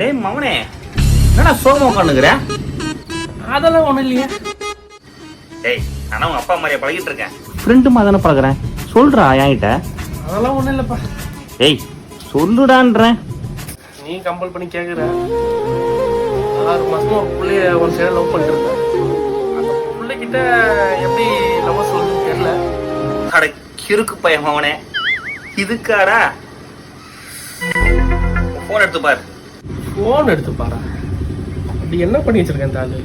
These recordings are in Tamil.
டேய் மவனே என்னடா சோகம் உட்காந்துக்கிற அதெல்லாம் ஒண்ணும் இல்லையே. டேய் நான் உங்க அப்பா மாதிரியா பழகிட்டு இருக்கேன். ஃப்ரெண்டு மாதிரி தானே பழகுறேன். சொல்றா என்கிட்ட. அதெல்லாம் ஒண்ணும் இல்லப்பா. டேய் சொல்லுடான்றேன். நீ கம்பல் பண்ணி கேக்குற. ஆறு மாசமா ஒரு புள்ளைய ஒன் சைடு லவ் பண்ணிட்டு இருந்தேன் அந்த புள்ளைகிட்ட எப்படி லவ் சொல்றதுன்னு தெரியல. அட கிறுக்கு பையன் மவனே. இதுக்காடா? போன் எடுத்து பாரு. போன் எடுத்து பாரு. அப்படி என்ன பண்ணி வச்சிருக்கேன் இந்த ஆளு?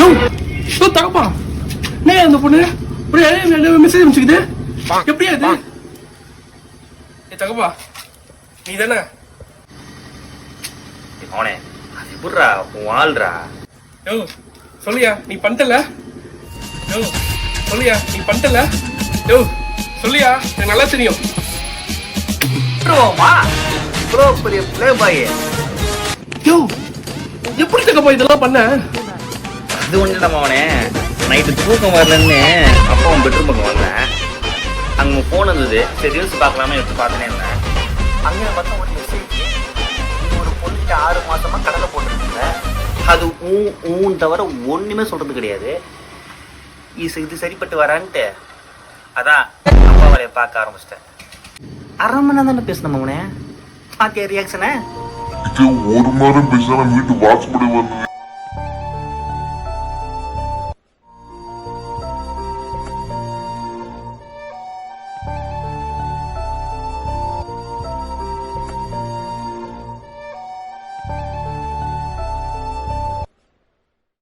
யோ, யோ, தகப்பா. நீ அந்த பொண்ணு? மெசேஜ் அனுப்பிச்சுக்குது எப்படியா இது? ஏ தகப்பா நீ தானே மவனே அது எப்படிடா உன் ஆள்றா. யோ சொல்லியா நீ பண்ணிட்டல? யோ சொல்லியா நீ பண்ணிட்டல? யோ சொல்லியா எனக்கு நல்லா தெரியும். ப்ரோமா ப்ரோ பெரிய ப்ளே பாய் யோ எப்படி தகப்பா இதெல்லாம் பண்ண? அது இல்ல மவனே. நைட்டு தூக்கம் வரலன்னு அப்பாவும் பெட்ரூம் பக்கம் வந்தேன் அங்க போன் இருந்தது. சரி ரீல்ஸ் பார்க்கலாமே எடுத்து பார்த்துனே இருந்தேன் அங்கே பார்த்தா ஒரு மெசேஜ் ஒரு பொண்ணுகிட்ட ஆறு மாசமா கடலை போட்டுருக்கீங்க. அது ஊ ஊன் தவிர ஒண்ணுமே சொல்றது கிடையாது. இது இது சரிப்பட்டு வரான்ட்டு. அதான் அப்பா வரைய பார்க்க ஆரம்பிச்சிட்டேன். அரை மணி நேரம் தானே பேசின மவனே? பாத்தியா ரியாக்ஷனை ஒரு மாதம் நேரம் பேசினா வீட்டு வாட்ச் பண்ணி வந்து